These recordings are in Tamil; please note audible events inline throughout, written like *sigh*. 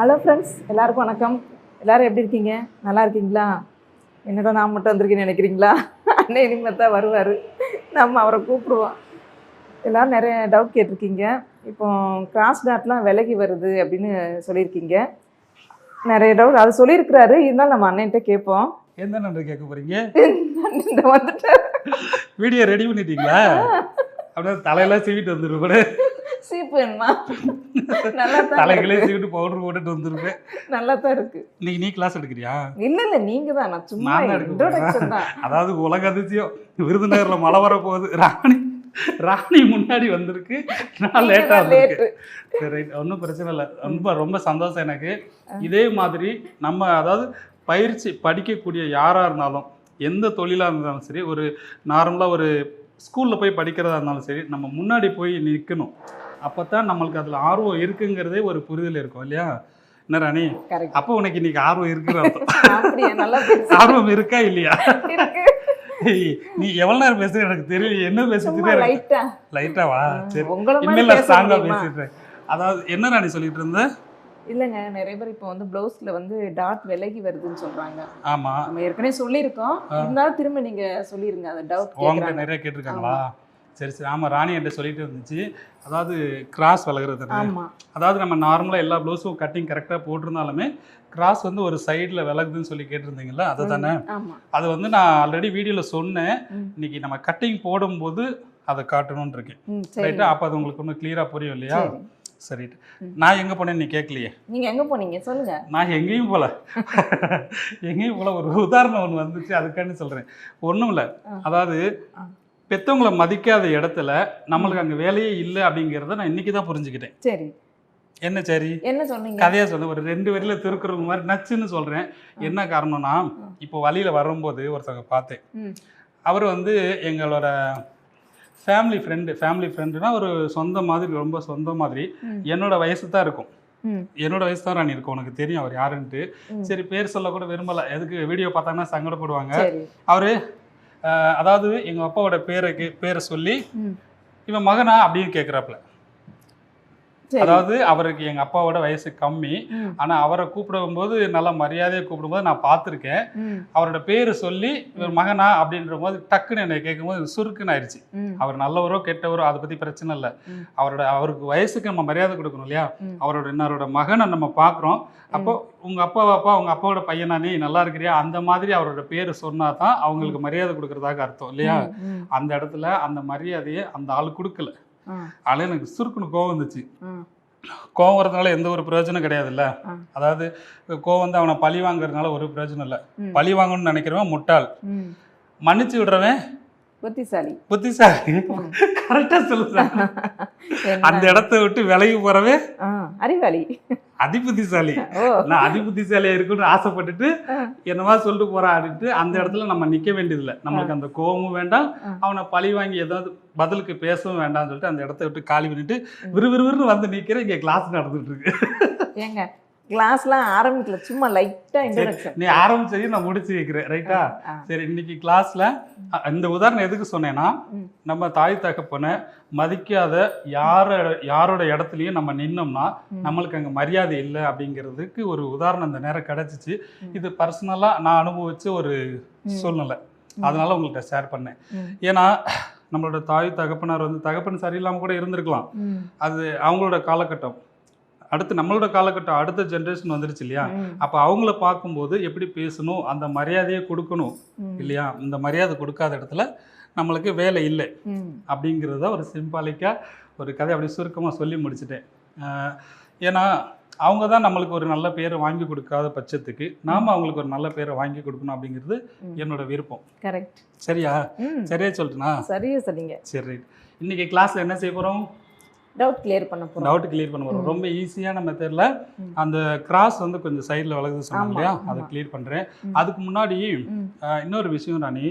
ஹலோ ஃப்ரெண்ட்ஸ் எல்லாருக்கும் வணக்கம். எல்லாரும் எப்படி இருக்கீங்க? நல்லா இருக்கீங்களா? என்னடா நான் மட்டும் வந்திருக்கேன்னு நினைக்கிறீங்களா? அண்ணன் இனிமேல் தான் வருவார். நம்ம அவரை கூப்பிடுவோம். எல்லாரும் நிறைய டவுட் கேட்டிருக்கீங்க. இப்போ கிராஸ் டாட்லாம் விலகி வருது அப்படின்னு சொல்லியிருக்கீங்க. நிறைய டவுட் அது சொல்லியிருக்கிறாரு. இருந்தாலும் நம்ம அண்ணன்கிட்ட கேட்போம். எந்த நன்றி கேட்க போறீங்க? *laughs* இந்த வந்துட்டு வீடியோ ரெடி பண்ணிட்டீங்களா? *laughs* அப்படியே தலையெல்லாம் சீவிட்டு வந்துருப்பேன் சீப்பு வேணுமா நல்லா தலைகளே சீவிட்டு பவுடர் போட்டுட்டு வந்துருப்பேன் நல்லா தான் இருக்கு. இன்னைக்கு நீ கிளாஸ் எடுக்கிறியா? இல்லை இல்லை நீங்கள் தான் நான் சும்மா அதாவது உலக அதிசயம். விருதுநகர்ல மழை வர போகுது ராணி ராணி முன்னாடி வந்திருக்கு. நான் லேட்டா வந்திருக்கு சரி ஒன்றும் பிரச்சனை இல்லை. ரொம்ப ரொம்ப சந்தோஷம் எனக்கு. இதே மாதிரி நம்ம அதாவது பயிற்சி படிக்கக்கூடிய யாராக இருந்தாலும் எந்த தொழிலாக இருந்தாலும் சரி ஒரு நார்மலாக ஒரு ஸ்கூலில் போய் படிக்கிறதா இருந்தாலும் சரி நம்ம முன்னாடி போய் நிற்கணும் அப்போ தான் நம்மளுக்கு அதில் ஆர்வம் இருக்குங்கிறதே ஒரு புரிதல் இருக்கும் இல்லையா? என்ன ராணி? அப்போ உனக்கு இன்னைக்கு ஆர்வம் பேசு. ஆர்வம் இருக்கா இல்லையா? நீ எவ்வளவு நேரம் பேசுற? எனக்கு தெரியல என்ன எனக்கு லைட்டா லைட்டா வா சரி இனிமேல் பேச ஸ்ட்ராங்கா? பேசிடுறேன் அதாவது என்ன ராணி சொல்லிட்டு இருந்த? இல்லைங்க நிறைய பேர் இப்போ வந்து பிளவுஸ்ல வந்து டாட் விலகி வருதுன்னு சொல்றாங்க. ஆமா. நம்ம ஏற்கனவே சொல்லியிருக்கோம். இருந்தாலும் திரும்ப நீங்க சொல்லிருங்க அந்த டவுட் கேக்குறாங்க. நிறைய கேட்டிருக்காங்களா? சரி சரி. ஆமா ராணி என்கிட்ட சொல்லிட்டு இருந்துச்சு. அதாவது கிராஸ் வளர்குறது ஆமா. அதாவது நம்ம நார்மலா எல்லா ப்ளவுஸும் கட்டிங் கரெக்டா போட்டிருந்தாலுமே கிராஸ் வந்து ஒரு சைடுல விலகுதுன்னு சொல்லி கேட்டிருந்தீங்களா அதை தானே? அது வந்து நான் ஆல்ரெடி வீடியோல சொன்னேன். இன்னைக்கு நம்ம கட்டிங் போடும்போது அதை காட்டணும்னு இருக்கேன். ரைட்டா அப்போ அது உங்களுக்கு ஒன்றும் கிளியரா புரியும் இல்லையா சரி. நான் எங்க போனேன்னு நீ கேட்கலையே நீங்க எங்க போனீங்க? சொல்லுங்க. நான் எங்கேயும் போல. எங்கேயும் போல. ஒரு உதாரணம் ஒன்று வந்துச்சு. அதுக்காண்டி சொல்றேன். ஒன்றும் இல்லை. அதாவது ஆ. பெத்தவங்களை மதிக்காத இடத்துல நம்மளுக்கு அங்கே வேலையே இல்லை அப்படிங்கிறத நான் இன்னைக்கு தான் புரிஞ்சுக்கிட்டேன். சரி. என்ன சரி? என்ன சொன்னீங்க? கதையா சொன்னேன் ஒரு ரெண்டு வரியில திருக்குறள் மாதிரி நச்சுன்னு சொல்றேன். என்ன காரணம்னா இப்போ வழியில வரும்போது ஒருத்தவங்க பார்த்தேன். அவர் வந்து எங்களோட ஃபேமிலி ஃப்ரெண்டு ஃபேமிலி ஃப்ரெண்டுனா ஒரு சொந்த மாதிரி ரொம்ப சொந்த மாதிரி. என்னோட வயசு தான் இருக்கும். என்னோட வயசு தான் ராணி இருக்கும். உனக்கு தெரியும் அவர் யாருன்ட்டு. சரி பேர் சொல்ல கூட விரும்பல. எதுக்கு வீடியோ பார்த்தாங்கன்னா சங்கடப்படுவாங்க. அவரு அதாவது எங்க அப்பாவோட பேருக்கு பேரை சொல்லி இவன் மகனா அப்படின்னு கேட்குறாப்புல அதாவது அவருக்கு எங்க அப்பாவோட வயசு கம்மி. ஆனா அவரை கூப்பிடும்போது நல்லா மரியாதையை கூப்பிடும்போது நான் பார்த்துருக்கேன். அவரோட பேரை சொல்லி இவர் மகனா அப்படின்ற போது டக்குன்னு என்னை கேட்கும்போது சுருக்குன்னு ஆயிடுச்சு. அவர் நல்லவரோ கெட்டவரோ அதை பத்தி பிரச்சனை இல்லை. அவரோட அவருக்கு வயசுக்கு நம்ம மரியாதை கொடுக்கணும் இல்லையா. அவரோட இன்னொருட மகனை நம்ம பார்க்குறோம். அப்போ உங்க அப்பா அப்பா உங்க அப்பாவோட பையனா நீ நல்லா இருக்கிறியா? அந்த மாதிரி அவரோட பேர் சொன்னா தான் அவங்களுக்கு மரியாதை கொடுக்கறதாக அர்த்தம் இல்லையா? அந்த இடத்துல அந்த மரியாதையை அந்த ஆள் கொடுக்கல. ஆ. அதனால எனக்கு சுருக்குன்னு கோவம் வந்துச்சு. கோவம் வரதுனால எந்த ஒரு பிரயோஜனம் கிடையாதுல்ல. அதாவது கோவம் வந்து அவனை பழி வாங்குறதுனால ஒரு பிரயோஜனம் இல்லை. பழி வாங்கணும்னு நினைக்கிறவன் முட்டாள். மன்னிச்சு விடுறவன் புத்திசாலி. புத்திசாலி. கரெக்டா சொல்லுங்க? அந்த இடத்த விட்டு விலகி போறவே அறிவாளி. அதிபுத்திசாலி. நான் அதிபுத்திசாலியா இருக்குன்னு ஆசைப்பட்டுட்டு. என்னவா சொல்லிட்டு போறான் அப்படின்ட்டு அந்த இடத்துல நம்ம நிக்க வேண்டியதில்லை. நம்மளுக்கு அந்த கோவமும் வேண்டாம். அவனை பழி வாங்கி ஏதாவது பதிலுக்கு பேசவும் வேண்டாம்னு சொல்லிட்டு அந்த இடத்த விட்டு காலி பண்ணிட்டு விறுவிறுவிறுன்னு வந்து நிக்கிறேன். இங்க கிளாஸ் நடந்துட்டு இருக்கு. ஏங்க கிளாஸ்லாம் ஆரம்பிக்கல. சும்மா லைட்டா இன்ட்ரடக்ஷன் நீ ஆரம்பிச்சது நான் முடிச்சு வைக்கிறேன் ரைட்டா சரி இன்னைக்கு கிளாஸ்ல இந்த உதாரணம் எதுக்கு சொன்னேன்னா. நம்ம தாய் தகப்பனை மதிக்காத யார யாரோட இடத்துலயும் நம்ம நின்னோம்னா. நம்மளுக்கு அங்க மரியாதை இல்லை அப்படிங்கிறதுக்கு ஒரு உதாரணம் இந்த நேரம் கிடைச்சிச்சு. இது பர்சனலா நான் அனுபவிச்ச ஒரு. சூழ்நிலை. அதனால உங்கள்கிட்ட ஷேர் பண்ணேன். ஏன்னா நம்மளோட தாய் தகப்பனார் வந்து தகப்பன் சரியில்லாம கூட இருந்திருக்கலாம். அது அவங்களோட காலகட்டம். அடுத்து நம்மளோட காலகட்டம் அடுத்த ஜென்ரேஷன் வந்துருச்சு இல்லையா? அப்போ அவங்கள பார்க்கும்போது எப்படி பேசணும் அந்த மரியாதையை கொடுக்கணும் இல்லையா? இந்த மரியாதை கொடுக்காத இடத்துல நம்மளுக்கு வேலை இல்லை. அப்படிங்கிறத ஒரு சிம்பாலிக்காக ஒரு கதை அப்படி சுருக்கமாக சொல்லி முடிச்சிட்டேன். ஏன்னா அவங்க தான் நம்மளுக்கு ஒரு நல்ல பேரை வாங்கி கொடுக்காத பட்சத்துக்கு நாம் அவங்களுக்கு ஒரு நல்ல பேரை வாங்கி கொடுக்கணும் அப்படிங்கிறது என்னோட விருப்பம். கரெக்ட் சரியா? சரியா சொல்லிட்டுனா? சரியா சொன்னீங்க. சரி ரைட் இன்னைக்கு கிளாஸில் என்ன செய்ய போகிறோம் டவுட் கிளியர் பண்ண போறோம். டவுட் கிளியர் பண்ண போகிறோம் ரொம்ப ஈஸியான மெத்தடில். அந்த கிராஸ் வந்து கொஞ்சம் சைடில் வளர்ந்து சொன்னாங்க ஆமா, இல்லையா? அதை. கிளியர் பண்ணுறேன். அதுக்கு முன்னாடி இன்னொரு விஷயம் ராணி.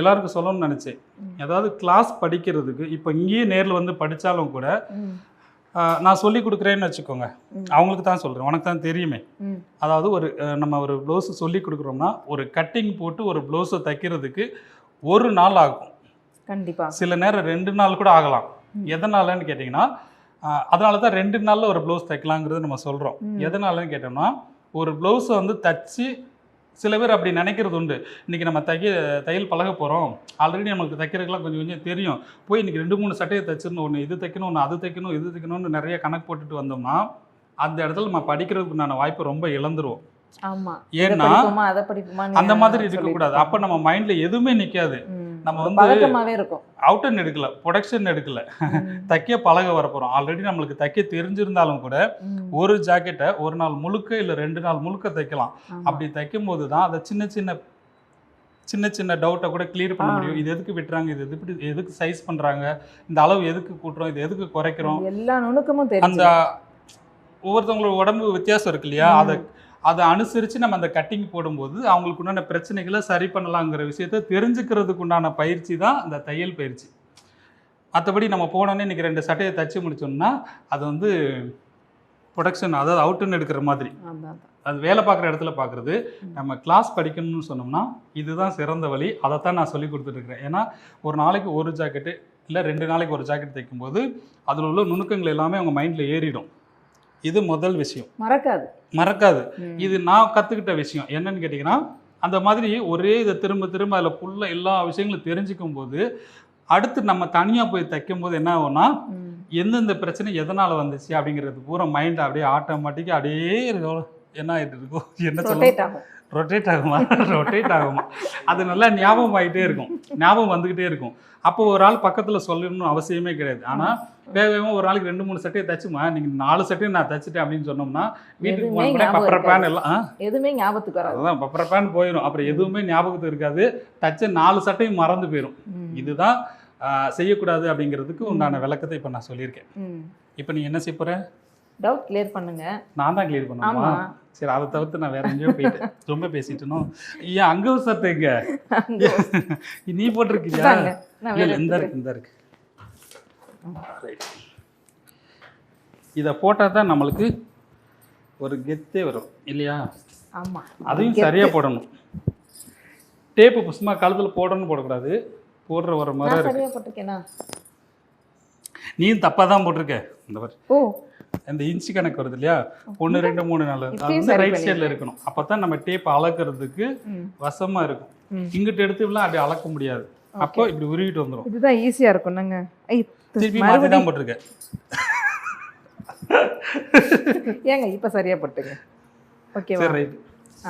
எல்லாருக்கும் சொல்லணும்னு நினச்சேன். ம். அதாவது கிளாஸ் படிக்கிறதுக்கு இப்போ இங்கேயே நேரில் வந்து படித்தாலும் கூட நான் சொல்லி கொடுக்குறேன்னு வச்சுக்கோங்க. அவங்களுக்கு தான் சொல்கிறேன் உனக்கு தான் தெரியுமே. அதாவது ஒரு நம்ம ஒரு ப்ளவுஸு சொல்லி கொடுக்குறோம்னா ஒரு கட்டிங் போட்டு ஒரு ப்ளவுஸை தைக்கிறதுக்கு ஒரு நாள் ஆகும். கண்டிப்பா. சில நேரம் ரெண்டு நாள் கூட ஆகலாம். எதனாலன்னு கேட்டிங்கன்னா அதனால தான் ரெண்டு நாளில் ஒரு ப்ளவுஸ் தைக்கலாங்கிறது நம்ம சொல்கிறோம். எதனாலன்னு கேட்டோம்னா ஒரு ப்ளவுஸை வந்து தச்சு சில பேர் அப்படி நினைக்கிறது உண்டு. இன்றைக்கி நம்ம தைக்க தையல் பழக போகிறோம் ஆல்ரெடி நமக்கு தைக்கிறதுக்குலாம் கொஞ்சம் கொஞ்சம் தெரியும். போய் இன்றைக்கி ரெண்டு மூணு சட்டையை தைச்சிடணும். ஒன்று இது தைக்கணும் ஒன்று அது தைக்கணும் இது தைக்கணும்னு நிறைய கணக்கு போட்டுட்டு வந்தோம்னா அந்த இடத்துல நம்ம படிக்கிறதுக்குண்டான வாய்ப்பை ரொம்ப இழந்துருவோம். ஏன்னா அந்த மாதிரி இருக்கக்கூடாது. அப்போ நம்ம மைண்டில் எதுவுமே நிற்காது நம்ம வந்து- இருக்கும். அவுட்டன் எடுக்கல ப்ரொடக்ஷன் எடுக்கல. தைக்க பழக வர போகிறோம் ஆல்ரெடி நம்மளுக்கு தைக்க தெரிஞ்சிருந்தாலும் கூட ஒரு ஜாக்கெட்டை ஒரு நாள் முழுக்க இல்லை ரெண்டு நாள் முழுக்க தைக்கலாம். அப்படி தைக்கும் போது தான் அதை சின்ன சின்ன சின்ன சின்ன டவுட்டை கூட கிளியர் பண்ண. முடியும். இது எதுக்கு விட்டுறாங்க? இது எப்படி எதுக்கு சைஸ் பண்ணுறாங்க இந்த அளவு எதுக்கு கூட்டுறோம்? இது எதுக்கு குறைக்கிறோம்? எல்லா நுணுக்கமும் அந்த ஒவ்வொருத்தவங்களோட உடம்பு வித்தியாசம் இருக்கு இல்லையா? அதை அதை அனுசரித்து நம்ம அந்த கட்டிங் போடும்போது அவங்களுக்கு உண்டான பிரச்சனைகளை சரி பண்ணலாங்கிற விஷயத்த தெரிஞ்சுக்கிறதுக்கு உண்டான பயிற்சி தான் அந்த தையல் பயிற்சி. மற்றபடி நம்ம போனோன்னே இன்றைக்கி ரெண்டு சட்டையை தச்சு முடிச்சோம்னா அது வந்து ப்ரொடக்ஷன் அதாவது அவுட்டுன்னு எடுக்கிற மாதிரி. அது வேலை பார்க்குற இடத்துல பார்க்குறது. நம்ம கிளாஸ் படிக்கணும்னு சொன்னோம்னா இதுதான் சிறந்த வழி. அதைத்தான் நான் சொல்லி கொடுத்துட்ருக்கிறேன் ஏன்னா ஒரு நாளைக்கு ஒரு ஜாக்கெட்டு இல்லை ரெண்டு நாளைக்கு ஒரு ஜாக்கெட் தைக்கும்போது அதில் உள்ள நுணுக்கங்கள் எல்லாமே அவங்க மைண்டில் ஏறிடும். இது முதல் விஷயம். மறக்காது. மறக்காது. இது நான் கற்றுக்கிட்ட விஷயம். என்னன்னு கேட்டிங்கன்னா அந்த மாதிரி ஒரே இதை திரும்ப திரும்ப அதில் ஃபுல்லாக எல்லா விஷயங்களும் தெரிஞ்சுக்கும் போது அடுத்து நம்ம தனியாக போய் தைக்கும் போது என்ன ஆகும்னா. எந்தெந்த பிரச்சனை எதனால் வந்துச்சு அப்படிங்கிறது பூரா மைண்ட் அப்படியே ஆட்டோமேட்டிக்காக அப்படியே இருக்கும் என்ன ஆகிட்டு இருக்கும் என்ன சொல்ல ரொட்டேட் ஆகும்? ரொட்டேட் ஆகுமா? அது நல்லா ஞாபகம் ஆகிட்டே இருக்கும். ஞாபகம் வந்துக்கிட்டே இருக்கும். அப்போ ஒரு ஆள் பக்கத்தில் சொல்லணும்னு அவசியமே கிடையாது. ஆனால் வேகமாக ஒரு நாளைக்கு ரெண்டு மூணு சட்டையை தச்சுமா? நீங்கள் நாலு சட்டையும் நான் தச்சுட்டேன் அப்படின்னு சொன்னோம்னா வீட்டுக்கு எதுவுமே போன ஞாபகம் பப்பர இருக்காது. பேன் எல்லாம் எதுவுமே ஞாபகத்துக்கு வராது. அதுதான் பப்பர பேன் போயிடும் அப்புறம் எதுவுமே ஞாபகத்துக்கு இருக்காது. தச்ச நாலு சட்டையும் மறந்து போயிடும். இதுதான் செய்யக்கூடாது அப்படிங்கிறதுக்கு உண்டான விளக்கத்தை இப்போ நான் சொல்லியிருக்கேன். இப்போ நீ என்ன செய்ய போற? டவுட் கிளியர் பண்ணுங்க. நான் தான் கிளியர் பண்ணுமா ஆமா. சரி அதை தவிர்த்து நான் வேற எங்கேயோ போயிட்டேன். *laughs* ரொம்ப பேசிட்டனோ? ஏன் அங்க ஒரு சட்டை எங்க? *laughs* நீ போட்டிருக்கியா? இல்ல, இந்த இருக்கு இந்த இருக்கு. இதை போட்டால் தான் நம்மளுக்கு ஒரு கெத்தே வரும் இல்லையா? அதையும் சரியா போடணும். டேப்பு சும்மா கழுத்தில் போடணும்னு போடக்கூடாது. போடுற வர மாதிரி நீயும் தப்பாக தான் போட்டிருக்க. இந்த மாதிரி அந்த இன்ச்சு கணக்கு வருது இல்லையா? ஒன்று ரெண்டு மூணு நாலு. அது வந்து ரைட் சைடில். இருக்கணும். அப்போ தான் நம்ம டேப் அளக்கிறதுக்கு ம். வசமா இருக்கும். இங்கிட்டு எடுத்துலாம் அப்படி அளக்க முடியாது. அப்போ இப்படி உருவிட்டு வந்துடும் இதுதான் ஈஸியா இருக்கும் நாங்க திருப்பி மாற்றி தான் போட்டிருக்கேன். ஏங்க இப்ப சரியா போட்டுங்க. ஓகேவா? சரி ரைட்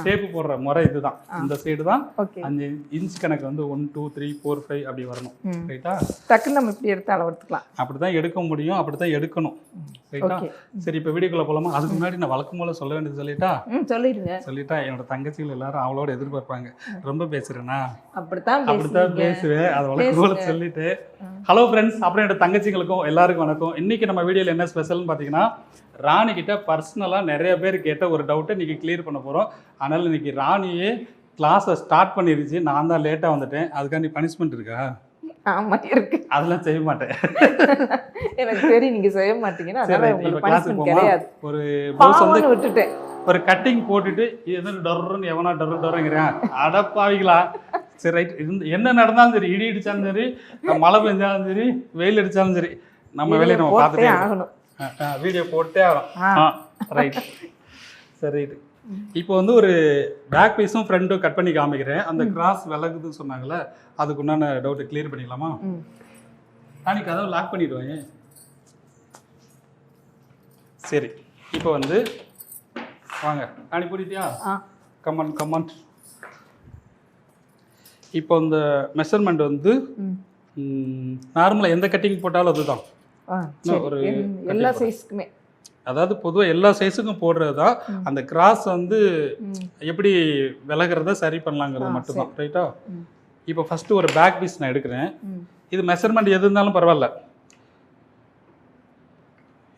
ஷேப்பு போடுற முறை இதுதான். இந்த சைடு தான் அஞ்சு இன்ச் கணக்கு வந்து one two three four five அப்படி வரணும். ரைட்டா டக்குன்னு நம்ம இப்படி எடுத்து அளவு எடுத்துக்கலாம் அப்படி தான் எடுக்க முடியும் அப்படி தான் எடுக்கணும் ரைட்டா சரி இப்போ வீடியோக்குள்ள போலாமா? அதுக்கு முன்னாடி நான் வழக்கம் போல சொல்ல வேண்டியது சொல்லிட்டா? சொல்லிடுங்க. சொல்லிட்டா என்னோட தங்கச்சிகள் எல்லாரும் அவளோட எதிர்பார்ப்பாங்க. ரொம்ப பேசுறேனா? அப்படித்தான் அப்படித்தான் பேசுவேன். அது வழக்கம் போல சொல்லிட்டு. ஹலோ ஃப்ரெண்ட்ஸ் அப்புறம் என்னோட தங்கச்சிங்களுக்கும் எல்லாருக்கும் வணக்கம். இன்னைக்கு நம்ம வீடியோவில் என்ன ஸ்பெஷல்னு பார்த்தீங்கன்னா ராணி கிட்ட பர்சனலாக நிறைய பேர் கேட்ட ஒரு டவுட்டை இன்னைக்கு கிளியர் பண்ண போகிறோம் அதனால் இன்னைக்கு ராணியே கிளாஸை ஸ்டார்ட் பண்ணிருச்சு. நான் தான் லேட்டாக வந்துட்டேன். அதுக்காண்டி பனிஷ்மெண்ட் இருக்கா? ஆமா இருக்கு. அதெல்லாம் செய்ய மாட்டேன். எனக்கு தெரியும் நீங்க செய்ய மாட்டீங்கன்னா. சரி கிடையாது. ஒரு ப்ளவுஸ் வந்து விட்டுட்டேன். ஒரு கட்டிங் போட்டுட்டு எதுன்னு டொர்ன்னு எவனா டொர்ரு டொர்ருங்கிறேன். அடப்பாவிங்களா சரி ரைட். இருந்து என்ன நடந்தாலும் சரி இடி அடிச்சாலும் சரி மழை பெஞ்சாலும் சரி வெயில் அடிச்சாலும் சரி நம்ம வேலையை நம்ம பார்த்துட்டே. ஆகணும். வீடியோ போட்டே ஆகும் ஆ. ரைட் சரி ரைட் இப்போ வந்து ஒரு பேக் பீஸும் ஃப்ரண்ட்டும் கட் பண்ணி காமிக்கிறேன். அந்த கிராஸ் விலகுதுன்னு சொன்னாங்கல்ல அதுக்கு உண்டான டவுட்டை கிளியர் பண்ணிக்கலாமா. நாளைக்கு கதவை லாக் பண்ணிடுவாங்க சரி இப்போ வந்து வாங்க. நாளைக்கு ஆ. கமான் கமான் இப்போ இந்த மெஷர்மெண்ட் வந்து நார்மலாக எந்த கட்டிங் போட்டாலும் அதுதான். ஒரு எல்லா. சைஸ்க்குமே அதாவது பொதுவாக எல்லா சைஸுக்கும் போடுறது தான். அந்த கிராஸ் வந்து எப்படி விலகிறத சரி பண்ணலாங்கிறது மட்டும்தான் ரைட்டா. இப்போ ஃபஸ்ட்டு ஒரு பேக் பீஸ் நான் எடுக்கிறேன். இது மெஷர்மெண்ட் எது இருந்தாலும் பரவாயில்ல.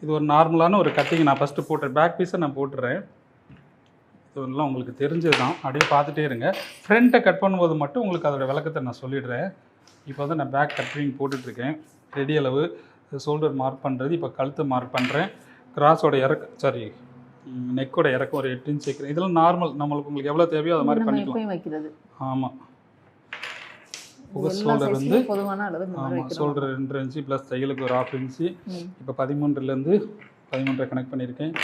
இது ஒரு நார்மலான ஒரு கட்டிங் நான் ஃபஸ்ட்டு போட்டுறேன் பேக் பீஸை நான் போட்டுறேன். இதெல்லாம் உங்களுக்கு தெரிஞ்சது தான் அப்படியே பார்த்துட்டே இருங்க. ஃப்ரண்ட்டை கட் பண்ணும்போது மட்டும் உங்களுக்கு அதோட விளக்கத்தை நான் சொல்லிடுறேன். இப்போ வந்து நான் பேக் கட்டிங் போட்டுட்ருக்கேன் ரெடி அளவு. ஷோல்டர் மார்க் பண்ணுறது இப்போ கழுத்தை மார்க் பண்ணுறேன் கிராஸோட இறக்க சாரி நெக்கோட இறக்கம் ஒரு எட்டு இன்ச் வைக்கிறேன். இதெல்லாம் நார்மல் நம்மளுக்கு உங்களுக்கு எவ்வளோ தேவையோ அது மாதிரி பண்ணிக்கலாம். வைக்கிறது. ஆமாம் ஷோல்டர் வந்து ஆமாம் ஷோல்டர் ரெண்டு இன்ச்சு ப்ளஸ் தையலுக்கு ஒரு ஆஃப் இன்ச்சு. இப்போ பதிமூன்றுலேருந்து பதிமூன்றை கனெக்ட் பண்ணியிருக்கேன்.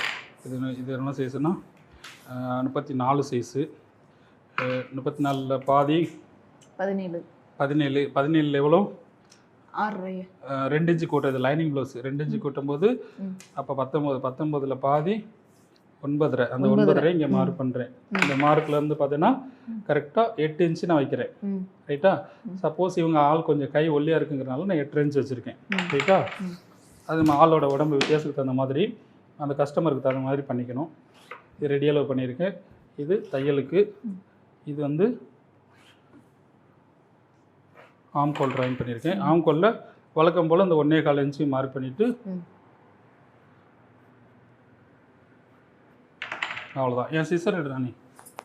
இது இது என்ன சைஸுனா முப்பத்தி நாலு சைஸு முப்பத்தி நாலில் பாதி பதினேழு. பதினேழு பதினேழில் எவ்வளோ ரெண்டு இன்ச்சு கூட்டுறது லைனிங் ப்ளவுஸ் ரெண்டு இன்ச்சு கூட்டும்போது ம். அப்போ பத்தொம்போது பத்தொம்போதில் பாதி ஒன்பதரை. அந்த ஒன்பதரை. இங்கே மார்க் பண்ணுறேன் இந்த மார்க்ல இருந்து பார்த்தீங்கன்னா கரெக்டாக எட்டு இன்ச்சு நான் வைக்கிறேன். ரைட்டா. சப்போஸ் இவங்க ஆள் கொஞ்சம் கை ஒல்லியாக இருக்குங்கிறனால நான் எட்டு இன்ச்சு வச்சுருக்கேன். ரைட்டா. அது ஆளோட உடம்பு வித்தியாசத்துக்கு தகுந்த மாதிரி அந்த கஸ்டமருக்கு தகுந்த மாதிரி பண்ணிக்கணும். இது ரெடி அளவு பண்ணியிருக்கேன். இது தையலுக்கு. இது வந்து ஆம்கோல் ட்ராயிங் பண்ணியிருக்கேன். ஆம்கோலில் வழக்கம் போல் இந்த ஒன்றே கால் இன்ச்சு மார்க் பண்ணிவிட்டு. அவ்வளோதான் என் சிசர் எடு நீ?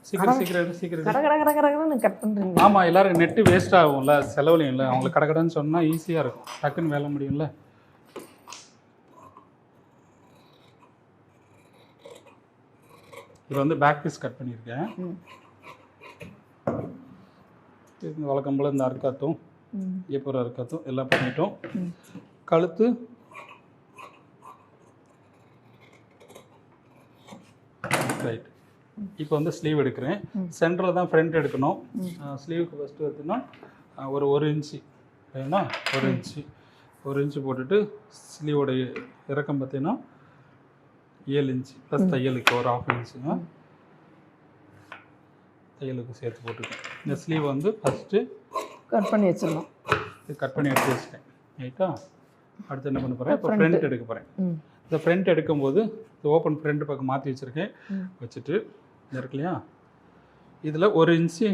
சீக்கிரம் சீக்கிரம் சீக்கிரம். கட பண்றீங்க. ஆமாம் எல்லாரும் நெட்டு வேஸ்ட் ஆகும்ல செலவுலையும் இல்லை. அவங்களுக்கு கடகடன்னு சொன்னால் ஈஸியாக இருக்கும். டக்குன்னு வேலை முடியும்ல. இது வந்து பேக் பீஸ் கட் பண்ணியிருக்கேன். வழக்கம் போல் இந்த அர்க்காத்தும் ம். எப்போ அர்க்காத்தும் எல்லாம் பண்ணிட்டோம். கழுத்து. ரைட் இப்போ வந்து ஸ்லீவ் எடுக்கிறேன். சென்டரில் தான் ஃப்ரண்ட் எடுக்கணும். ஸ்லீவுக்கு ஃபஸ்ட்டு எடுத்தோன்னா ஒரு ஒரு இன்ச்சு. வேணா ஒரு இன்ச்சு. ஒரு இன்ச்சு போட்டுட்டு ஸ்லீவோட இறக்கம் பார்த்தீங்கன்னா ஏழு இன்ச்சு. ப்ளஸ் தையலுக்கு ஒரு ஆஃப் இன்ச்சுங்க தையலுக்கு சேர்த்து போட்டுருக்கேன் இந்த ஸ்லீவ் வந்து ஃபஸ்ட்டு கட் பண்ணி வச்சிடணும். இது கட் பண்ணி எடுத்து வச்சிட்டேன். ரைட்டா அடுத்து என்ன பண்ண போகிறேன் இப்போ. ஃப்ரண்ட் எடுக்க போகிறேன் இந்த ஃப்ரண்ட் எடுக்கும்போது இந்த ஓப்பன் ஃப்ரண்ட் பக்கம் மாற்றி வச்சுருக்கேன். வச்சுட்டு இருக்கு இல்லையா? இதில் ஒரு இன்ச்சு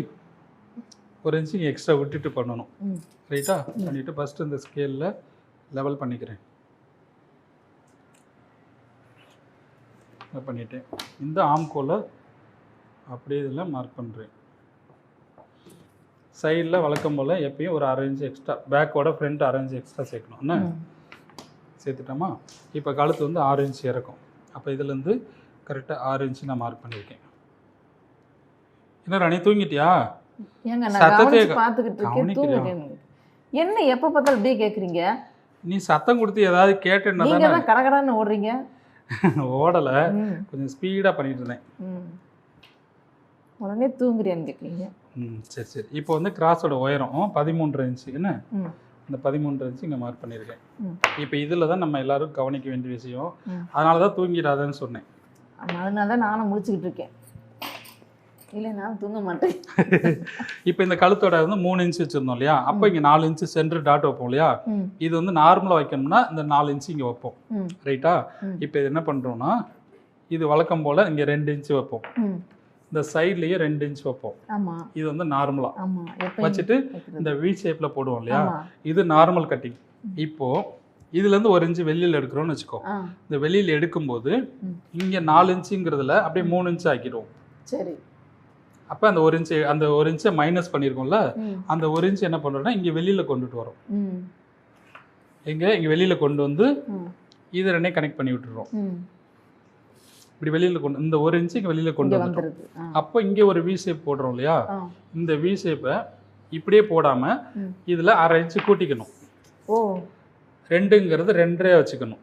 ஒரு இன்ச்சு எக்ஸ்ட்ரா விட்டுட்டு பண்ணணும். ரைட்டா பண்ணிவிட்டு ஃபஸ்ட்டு இந்த ஸ்கேலில் லெவல் பண்ணிக்கிறேன். பண்ணிட்டேன். இந்த ஆம்கோலை அப்படியே இதில் மார்க் பண்ணுறேன் சைடில் வழக்கம் போல் எப்பயும் ஒரு அரை இன்ச்சு எக்ஸ்ட்ரா பேக்கோட ஃப்ரண்ட் அரை இன்ச்சு எக்ஸ்ட்ரா சேர்க்கணும். என்ன. சேர்த்துட்டோமா? இப்போ கழுத்து வந்து ஆறு இன்ச் இறக்கும். அப்போ இதுலேருந்து கரெக்டாக ஆறு இன்ச்சு நான் மார்க் பண்ணியிருக்கேன். என்ன ராணி தூங்கிட்டியா? க- பார்த்துக்கிட்டு என்ன எப்போ பார்த்தாலும் இப்படியே கேட்குறீங்க? நீ சத்தம் கொடுத்து ஏதாவது கேட்டேன்னா நீங்க தானே? கடகடன்னு ஓடுறீங்க. *laughs* ஓடலை. கொஞ்சம் ஸ்பீடாக பண்ணிட்டு இருந்தேன். உடனே தூங்குறியான்னு கேட்குறீங்க. ம் சரி சரி. இப்போ வந்து கிராஸோட உயரம் பதிமூன்றரை இன்ச்சு என்ன? இந்த பதிமூன்றரை இன்ச்சு இங்கே மார்க் பண்ணியிருக்கேன் இப்போ இதில் தான் நம்ம எல்லாரும் கவனிக்க வேண்டிய விஷயம். அதனால தான் தூங்கிடாதன்னு சொன்னேன். அதனால தான் நானும் முடிச்சுக்கிட்டு இருக்கேன். இல்லை நான் தூங்க மாட்டேன். *laughs* இப்போ இந்த கழுத்தோட வந்து மூணு இன்ச்சு வச்சுருந்தோம் இல்லையா? அப்போ இங்கே நாலு இன்ச்சு சென்டர் டாட் வைப்போம் இல்லையா? இது வந்து நார்மலாக வைக்கணும்னா இந்த நாலு இன்ச்சு இங்கே வைப்போம். ரைட்டா. இப்போ இது என்ன பண்ணுறோம்னா இது வழக்கம் போல் இங்கே ரெண்டு இன்ச்சு வைப்போம். இந்த சைட்லேயே ரெண்டு இன்ச் வைப்போம். இது வந்து எப்போ வச்சுட்டு இந்த வி ஷேப்பில் போடுவோம் இல்லையா? இது நார்மல் கட்டிங் இப்போ இதுலேருந்து ஒரு இன்ச்சு வெளியில் எடுக்கிறோம்னு வச்சுக்கோ. இந்த வெளியில் எடுக்கும்போது. இங்கே நாலு இன்ச்சுங்கிறதுல அப்படியே மூணு இன்ச்சு ஆக்கிடுவோம். சரி. அப்போ அந்த ஒரு இன்ச்சு அந்த ஒரு இன்ச்சை மைனஸ் பண்ணியிருக்கோம்ல ம். அந்த ஒரு இன்ச் என்ன பண்ணுறோம்னா இங்கே வெளியில் கொண்டுட்டு வரோம். எங்கே? இங்கே வெளியில் கொண்டு வந்து இது ரெண்டையும் கனெக்ட் பண்ணி விட்டுறோம். இப்படி வெளியில் கொண்டு இந்த ஒரு இன்ச்சு இங்கே வெளியில் கொண்டு வந்துடும் அப்போ இங்கே ஒரு வி ஷேப் போடுறோம் இல்லையா? இந்த வி ஷேப்பை இப்படியே போடாமல். இதில் அரை இன்ச்சு கூட்டிக்கணும். ஓ. ரெண்டுங்கிறது ரெண்டரை வச்சுக்கணும்.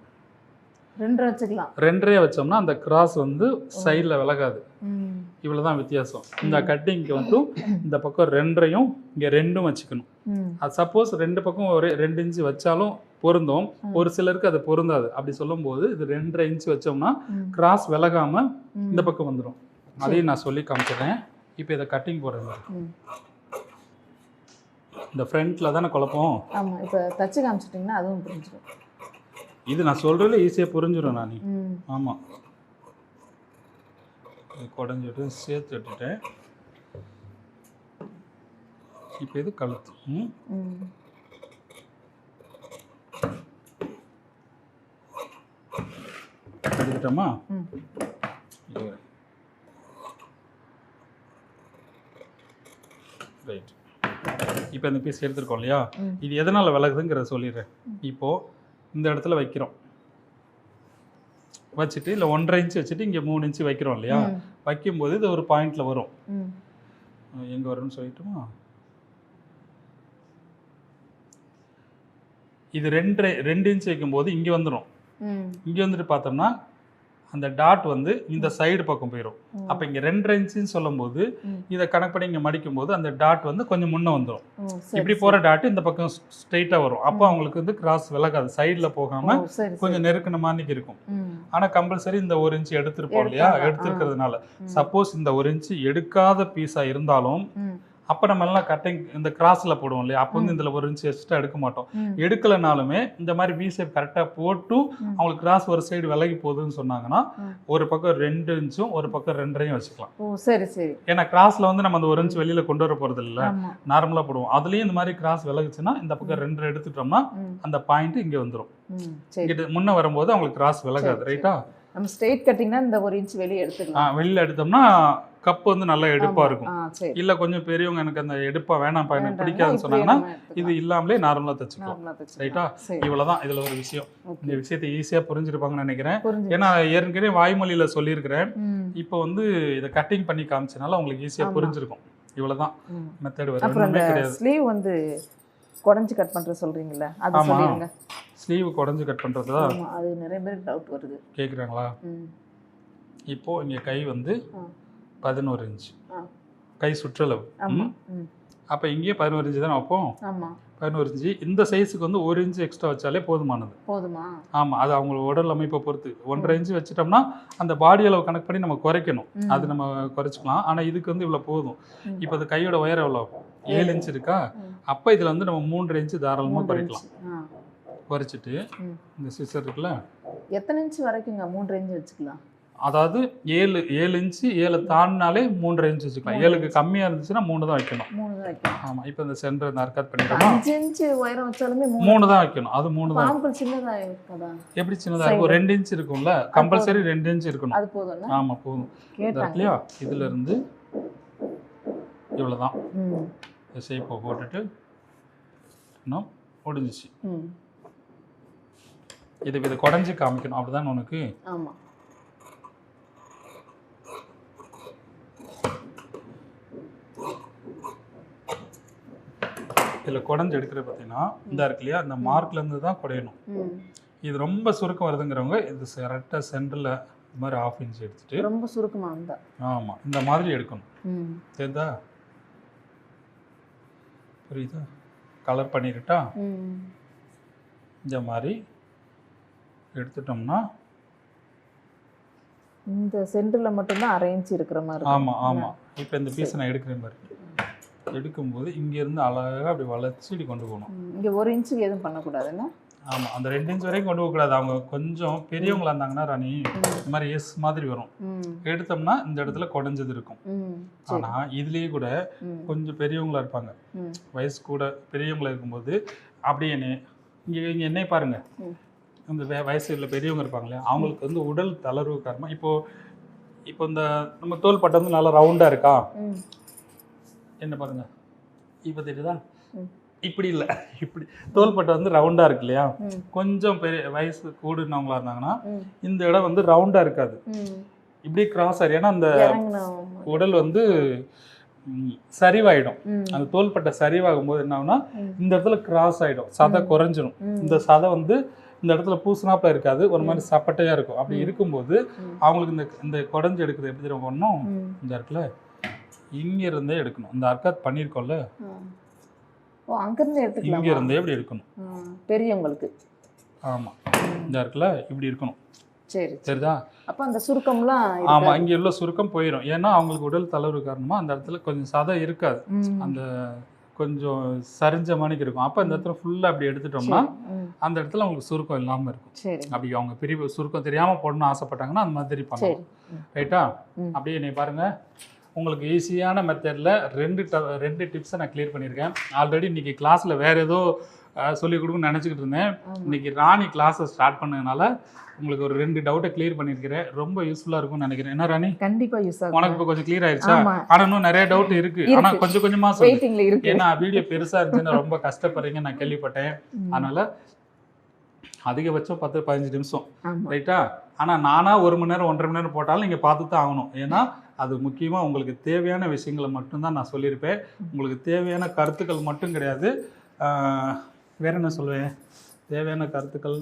ரெண்டரை வச்சுக்கலாம். ரெண்டரை வச்சோம்னா அந்த கிராஸ் வந்து சைடில் விலகாது. இவ்வளோ தான் வித்தியாசம். இந்த கட்டிங்க்கு வந்து இந்த பக்கம் ரெண்டரையும் இங்கே ரெண்டும் வச்சுக்கணும். அது சப்போஸ் ரெண்டு பக்கம் ஒரே ரெண்டு இன்ச்சு வச்சாலும் பொருந்தும். ஒரு சிலருக்கு அது பொருந்தாது. அப்படி சொல்லும்போது இது ரெண்டரை இன்ச்சு வச்சோம்னா கிராஸ் விலகாமல் ம். இந்த பக்கம் வந்துடும் அதையும் நான் சொல்லி காமிச்சிடுறேன் இப்போ இதை கட்டிங் போடுறேன். இந்த ஃப்ரண்ட்டில் தானே குழப்பம்? ஆமா இப்போ தச்சு காமிச்சிட்டிங்கன்னா அதுவும் புரிஞ்சிடும் இது நான் சொல்கிறதுல ஈஸியாக புரிஞ்சிடும் நான். ம். ஆமாம் இது குடஞ்சிட்டு சேர்த்து விட்டுட்டேன். இப்போ இது கழுத்து. ம். ம். எடுத்துட்டோமா ம் ரைட் இப்போ இந்த பீஸ் எடுத்துருக்கோம் இல்லையா. இது எதனால் விலகுதுங்கிறத சொல்லிடுறேன். இப்போது இந்த இடத்துல வைக்கிறோம். வச்சுட்டு இல்லை ஒன்றரை இன்ச்சு வச்சுட்டு இங்கே மூணு இன்ச்சு வைக்கிறோம் இல்லையா. வைக்கும்போது இது ஒரு பாயிண்டில் வரும். எங்கே வரும்னு சொல்லிட்டுமா? இது ரெண்டு ரெண்டு இன்ச் வைக்கும்போது இங்கே வந்துடும் இங்கே வந்துட்டு பார்த்தோம்னா அந்த டாட் வந்து இந்த சைடு பக்கம் போயிடும். அப்போ இங்கே ரெண்டரை இன்ச்சுன்னு சொல்லும்போது. இதை கனெக்ட் பண்ணி இங்கே மடிக்கும் போது அந்த டாட் வந்து கொஞ்சம் முன்னே வந்துடும் இப்படி போகிற டாட் இந்த பக்கம் ஸ்ட்ரெயிட்டாக வரும் அப்போ அவங்களுக்கு வந்து கிராஸ் விலகாது சைடில். போகாமல் கொஞ்சம் நெருக்கின மாதிரி இருக்கும். ஆனால் கம்பல்சரி இந்த ஒரு இன்ச் எடுத்திருப்போம் இல்லையா. எடுத்திருக்கிறதுனால. சப்போஸ் இந்த ஒரு இன்ச் எடுக்காத பீஸாக இருந்தாலும். அப்போ நம்ம எல்லாம் கட்டிங் இந்த கிராஸில் போடுவோம் இல்லையா? அப்போ வந்து. இதில் ஒரு இன்ச் எக்ஸ்ட்ரா எடுக்க மாட்டோம். எடுக்கலைனாலுமே இந்த மாதிரி வி ஷேப் கரெக்டாக போட்டு. அவங்களுக்கு கிராஸ் ஒரு சைடு விலகி போகுதுன்னு சொன்னாங்கன்னா. ஒரு பக்கம் ரெண்டு இன்ச்சும் ஒரு பக்கம் ரெண்டரையும் வச்சுக்கலாம். ஓ சரி சரி. ஏன்னா கிராஸ்ல வந்து நம்ம அந்த ஒரு இன்ச் வெளியில கொண்டு வர போறது இல்ல. ஆமா. நார்மலா போடுவோம். அதுலயும் இந்த மாதிரி கிராஸ் விலகுச்சுன்னா இந்த பக்கம் ரெண்டு எடுத்துட்டோம்னா. அந்த பாயிண்ட் இங்க வந்துடும் இங்கிட்டு முன்ன வரும்போது அவங்களுக்கு கிராஸ் விலகாது ரைட்டா நம்ம ஸ்ட்ரெயிட் கட்டிங்னா இந்த ஒரு இன்ச் வெளியே எடுத்துக்கலாம். வெளியில எடுத்தோம்னா கப் வந்து நல்லா எடுப்பா ஆமா. இருக்கும். இல்ல கொஞ்சம் பெரியவங்க எனக்கு அந்த எடுப்பா வேணாம்ப்பா எனக்கு பிடிக்காதுன்னு சொன்னாங்கன்னா. இது இல்லாமலே நார்மலா தச்சுக்கலாம். ரைட்டா? சரி. இவ்வளவுதான். இதுல ஒரு விஷயம். இந்த விஷயத்தை ஈஸியா புரிஞ்சிருப்பாங்கன்னு நினைக்கிறேன். ஏன்னா ஏற்கனவே வாய்மொழியில சொல்லியிருக்கிறேன். இப்போ வந்து இதை கட்டிங் பண்ணி காமிச்சனால உங்களுக்கு ஈஸியா ஆமா. புரிஞ்சிருக்கும். இவ்வளவுதான். ம். மெத்தட் இந்த கிடையாது. ஸ்லீவ் வந்து குடஞ்சி கட் பண்ற சொல்றீங்கல்ல அது ஆமா. சொல்லிருங்க. ஸ்லீவ் குடஞ்சு கட் தான் ஆமா. அது நிறைய பேருக்கு டவுட் வருது. கேட்குறாங்களா ம். இப்போ இங்க கை வந்து. பதினோரு இன்ச். கை சுற்றளவு. அப்போ இங்கேயே பதினோரு இன்ச்சு தானே வைப்போம்? பதினோரு இன்ச்சு இந்த சைஸுக்கு வந்து ஒரு இன்ச் எக்ஸ்ட்ரா வச்சாலே போதுமானது. போதுமா? ஆமா. அது அவங்களோட உடல் அமைப்பை பொறுத்து. ஒன்றரை இன்ச்சு வச்சுட்டோம்னா அந்த பாடி அளவு கணக்கு பண்ணி நம்ம குறைக்கணும். அது நம்ம குறைச்சிக்கலாம். ஆனா இதுக்கு வந்து இவ்வளவு போதும். இப்போ அது கையோட உயரம் எவ்வளோ ஏழு இன்ச் இருக்கா. அப்போ இதுல வந்து நம்ம மூன்றரை இன்ச்சு தாராளமா மூன்று குறைக்கலாம். குறைச்சிட்டு. இந்த சிசர் இருக்குல்ல? எத்தனை இன்ச் வரைக்குங்க? மூன்று இன்ச் வச்சுக்கலாம். அதாவது ஏழு ஏழு இன்ச்சு ஏழு தாண்டினாலே மூன்றரை இன்ச்சு வச்சுக்கலாம். ஏழுக்கு கம்மியா இருந்துச்சுன்னா மூணு தான் வைக்கணும். மூணு தான் வைக்கணும். ஆமா இப்போ இந்த சென்டர் இந்த அர்க்காத் பண்ணிட்டோமா அஞ்சு இன்ச் உயரம் வச்சாலுமே மூணு தான் வைக்கணும். அது மூணு தான் இருக்காதா? எப்படி சின்னதா இருக்கும்? ரெண்டு இன்ச் இருக்கும்ல? கம்பல்சரி ரெண்டு இன்ச் இருக்கணும். அது போதும். இந்த கேட்டாங்க. இல்லையா இதுல இருந்து இவ்வளவுதான். ம். ஷேப்பை போட்டுட்டு இன்னும் முடிஞ்சிச்சு. இதுக்கு இதை குடஞ்சி காமிக்கணும். அப்படிதான் உனக்கு? ஆமா. இதில் குடஞ்சி எடுக்கிறது பார்த்தீங்கன்னா இந்த இருக்கு இல்லையா? இந்த மார்க்ல இருந்து தான் குடையணும். இது ரொம்ப சுருக்கம் வருதுங்கிறவங்க இது கரெக்டாக சென்டரில் இந்த மாதிரி ஆஃப் இன்ச் எடுத்துட்டு ரொம்ப சுருக்கமா இருந்தா. ஆமாம் இந்த மாதிரி எடுக்கணும். தெரியுதா? புரியுதா? கலர் பண்ணிக்கிட்டா இந்த மாதிரி எடுத்துட்டோம்னா இந்த சென்டர்ல மட்டும்தான் அரை இன்ச் இருக்கிற மாதிரி. ஆமாம் ஆமாம் இப்போ இந்த பீஸை நான் எடுக்கிறேன் பாரு. எடுக்கும்போது இங்கேருந்து அழகாக அப்படி வளைச்சி இப்படி கொண்டு போகணும். இங்க ஒரு இன்ச்சுக்கு எதுவும் பண்ணக்கூடாதுன்னா ஆமாம் அந்த ரெண்டு இன்ச் வரைக்கும் கொண்டு போகக்கூடாது. அவங்க கொஞ்சம் பெரியவங்களா இருந்தாங்கன்னா ராணி இந்த மாதிரி எஸ் மாதிரி வரும். எடுத்தோம்னா இந்த இடத்துல குடஞ்சது இருக்கும். ஆனால் இதுலேயே கூட கொஞ்சம் பெரியவங்களா இருப்பாங்க. வயசு கூட பெரியவங்களா இருக்கும்போது அப்படியே என்னை இங்கே இங்கே என்னை பாருங்க. ம். இந்த வே- வயசுல பெரியவங்க இருப்பாங்களே அவங்களுக்கு வந்து உடல் தளர்வு காரணமாக இப்போ இப்போ இந்த நம்ம தோள்பட்டை வந்து நல்லா ரவுண்டாக இருக்கா? என்ன பாருங்க. இப்போ தெரியுதா. இப்படி இல்லை. இப்படி. தோள்பட்டை வந்து ரவுண்டாக இருக்கு இல்லையா? கொஞ்சம் பெரிய வயசு கூடுனவங்களா இருந்தாங்கன்னா இந்த இடம் வந்து ரவுண்டாக இருக்காது. இப்படி கிராஸ் ஆகும் ஏன்னா அந்த உடல் வந்து சரிவாயிடும். அந்த தோள்பட்டை சரிவாகும் போது என்ன ஆகும்னா ம். இந்த இடத்துல கிராஸ் ஆயிடும். சதை ம். குறைஞ்சிரும். ம். இந்த சதை வந்து இந்த இடத்துல பூசினாப்புல இருக்காது. ஒரு மாதிரி சப்பட்டையா இருக்கும். அப்படி. இருக்கும்போது. அவங்களுக்கு இந்த இந்த குடஞ்சு எடுக்கிறது எப்படி தெரியும் பண்ணணும்? ம். இந்த இடத்துல இங்க இருந்தே எடுக்கணும். இந்த அர்க்காத் பண்ணியிருக்கோம்ல. ஓ அங்கிருந்து எடுத்துக்கலாம்? இருந்தே இப்படி எடுக்கணும். பெரியவங்களுக்கு. ஆமா. இந்த இடத்துல இப்படி இருக்கணும். சரி சரிதா அப்ப அந்த சுருக்கம்லாம் ஆமா இருக்காது. இங்க உள்ள சுருக்கம் போயிடும் ஏன்னா அவங்களுக்கு உடல் தளர்வு காரணமா அந்த இடத்துல கொஞ்சம் சதை இருக்காது. அந்த கொஞ்சம் சரிஞ்ச மணிக்கு இருக்கும். அப்ப இந்த இடத்துல ஃபுல்லா அப்படி எடுத்துட்டோம்னா. அந்த இடத்துல அவங்களுக்கு சுருக்கம் இல்லாம இருக்கும். அப்படி அவங்க பெரிய சுருக்கம் தெரியாம போடணும்னு ஆசைப்பட்டாங்கன்னா அந்த மாதிரி பண்ணலாம். ரைட்டா. அப்படியே நீ பாருங்க. உங்களுக்கு ஈஸியான மெத்தடில் ரெண்டு ட ரெண்டு டிப்ஸை நான் கிளியர் பண்ணியிருக்கேன். ஆல்ரெடி இன்னைக்கு கிளாஸில் வேற ஏதோ சொல்லிக் கொடுக்கணும்னு நினச்சிக்கிட்டு இருந்தேன். ஆமா. இன்னைக்கு ராணி கிளாஸை ஸ்டார்ட் பண்ணதுனால உங்களுக்கு ஒரு ரெண்டு டவுட்டை கிளியர் பண்ணியிருக்கிறேன். ரொம்ப யூஸ்ஃபுல்லாக இருக்கும்னு நினைக்கிறேன். என்ன ராணி? கண்டிப்பா யூஸ் உனக்கு ஆகும் இப்போ கொஞ்சம் கிளியர் ஆயிடுச்சா ஆனால் இன்னும் நிறைய டவுட் இருக்கு. ஆனால் கொஞ்சம் கொஞ்சமா சொல்லு. வெயிட்டிங்ல இருக்கு. ஏன்னா வீடியோ பெருசா இருந்துச்சுன்னா ரொம்ப கஷ்டப்படுறீங்க. நான் கேள்விப்பட்டேன். அதனால அதிகபட்சம் பத்து பதினஞ்சு நிமிஷம். ரைட்டா ஆனால் நானாக ஒரு மணி நேரம் ஒன்றரை மணி நேரம் போட்டாலும் நீங்கள் பார்த்து தான் ஆகணும். ஏன்னா அது முக்கியமாக உங்களுக்கு தேவையான விஷயங்களை மட்டும்தான் நான் சொல்லியிருப்பேன். உங்களுக்கு தேவையான கருத்துக்கள் மட்டும் கிடையாது. வேற என்ன சொல்லுவேன் தேவையான கருத்துக்கள்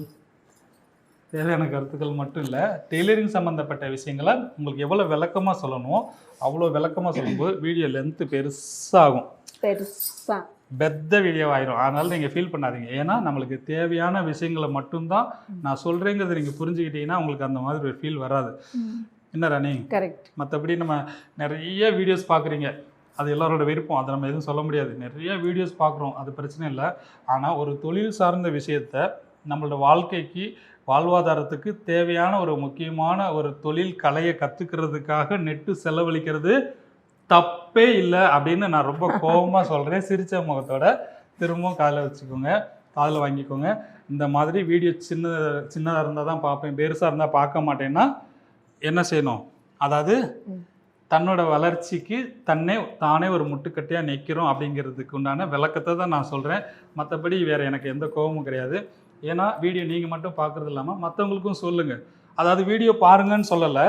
தேவையான கருத்துக்கள் மட்டும் இல்லை. டெய்லரிங் சம்மந்தப்பட்ட விஷயங்களை உங்களுக்கு எவ்வளோ விளக்கமாக சொல்லணுமோ அவ்வளோ விளக்கமாக சொல்லும்போது வீடியோ லென்த்து பெருசாகும். பெருசா. பெத்த வீடியோ ஆயிரும். அதனால நீங்கள் ஃபீல் பண்ணாதீங்க. ஏன்னா நம்மளுக்கு தேவையான விஷயங்களை மட்டும்தான் நான் சொல்கிறேங்கிறத நீங்கள் புரிஞ்சுக்கிட்டீங்கன்னா உங்களுக்கு அந்த மாதிரி ஒரு ஃபீல் வராது. என்ன ராணி? கரெக்ட் மற்றபடி நம்ம நிறைய வீடியோஸ் பார்க்குறீங்க அது எல்லாரோட விருப்பம். அதை நம்ம எதுவும் சொல்ல முடியாது. நிறைய வீடியோஸ் பார்க்குறோம் அது பிரச்சனை இல்லை. ஆனால் ஒரு தொழில் சார்ந்த விஷயத்த நம்மளோட வாழ்க்கைக்கு வாழ்வாதாரத்துக்கு தேவையான ஒரு முக்கியமான ஒரு தொழில் கலையை கற்றுக்கிறதுக்காக நெட்டு செலவழிக்கிறது தப்பே இல்லை அப்படின்னு நான் ரொம்ப *laughs* கோபமாக சொல்கிறேன் சிரிச்ச முகத்தோட திரும்பவும் காதில் வச்சுக்கோங்க. காதில் வாங்கிக்கோங்க. இந்த மாதிரி வீடியோ சின்ன சின்னதாக இருந்தால் தான் பார்ப்பேன். பெருசாக இருந்தால் பார்க்க மாட்டேன்னா என்ன செய்யணும்? அதாவது. தன்னோட வளர்ச்சிக்கு தன்னே தானே ஒரு முட்டுக்கட்டையாக நிற்கிறோம் அப்படிங்கிறதுக்கு உண்டான விளக்கத்தை தான் நான் சொல்கிறேன் மற்றபடி வேறு எனக்கு எந்த கோபமும் கிடையாது. ஏன்னா வீடியோ நீங்கள் மட்டும் பார்க்குறது இல்லாமல் மற்றவங்களுக்கும் சொல்லுங்கள் அதாவது வீடியோ பாருங்கன்னு சொல்லலை.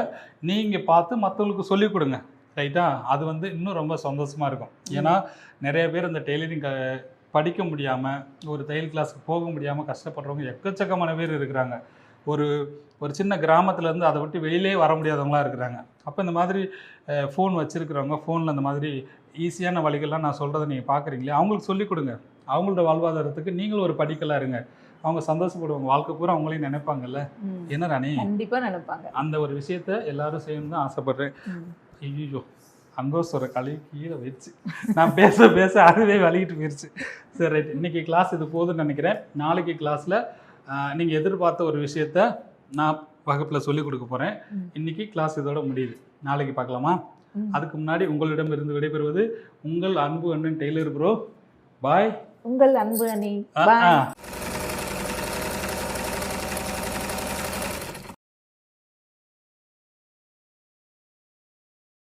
நீங்கள் பார்த்து மற்றவங்களுக்கு சொல்லிக் கொடுங்க. ரைட்டா? அது வந்து இன்னும் ரொம்ப சந்தோஷமாக இருக்கும். ஏன்னா நிறைய பேர் இந்த டெய்லரிங் படிக்க முடியாமல் ஒரு தையல் கிளாஸ்க்கு போக முடியாமல் கஷ்டப்படுறவங்க எக்கச்சக்கமான பேர் இருக்கிறாங்க. ஒரு ஒரு சின்ன கிராமத்துலேருந்து அதை விட்டு வெளியிலே வர முடியாதவங்களாம் இருக்கிறாங்க. அப்போ இந்த மாதிரி ஃபோன் வச்சுருக்கிறவங்க ஃபோனில் இந்த மாதிரி ஈஸியான வழிகள்லாம் நான் சொல்கிறத நீங்கள் பார்க்குறீங்களே அவங்களுக்கு சொல்லிக் கொடுங்க. அவங்களோட வாழ்வாதாரத்துக்கு நீங்களும் ஒரு படிக்கலாக இருங்க. அவங்க சந்தோஷப்படுவாங்க. வாழ்க்கை பூரா அவங்களையும் நினைப்பாங்கல்ல. என்ன ராணி? கண்டிப்பா நினைப்பாங்க. அந்த ஒரு விஷயத்த எல்லாரும் செய்யணும்னு தான் ஆசைப்படுறேன். ஐயோ அங்கோஸ்வர கழுவி கீழே போயிடுச்சு நான் பேச பேச அதுவே வலிக்கிட்டு போயிடுச்சு சரி ரைட். இன்னைக்கு கிளாஸ் இது போதும்னு நினைக்கிறேன். நாளைக்கு கிளாஸில் நீங்கள் எதிர்பார்த்த ஒரு விஷயத்த நான் வகுப்பில் சொல்லிக் கொடுக்க போகிறேன். இன்னைக்கு கிளாஸ் இதோட முடியுது. நாளைக்கு பார்க்கலாமா. அதுக்கு முன்னாடி உங்களிடமிருந்து விடைபெறுவது உங்கள் அன்பு அண்ணன் டெய்லர் ப்ரோ பாய் உங்கள் அன்பு அணி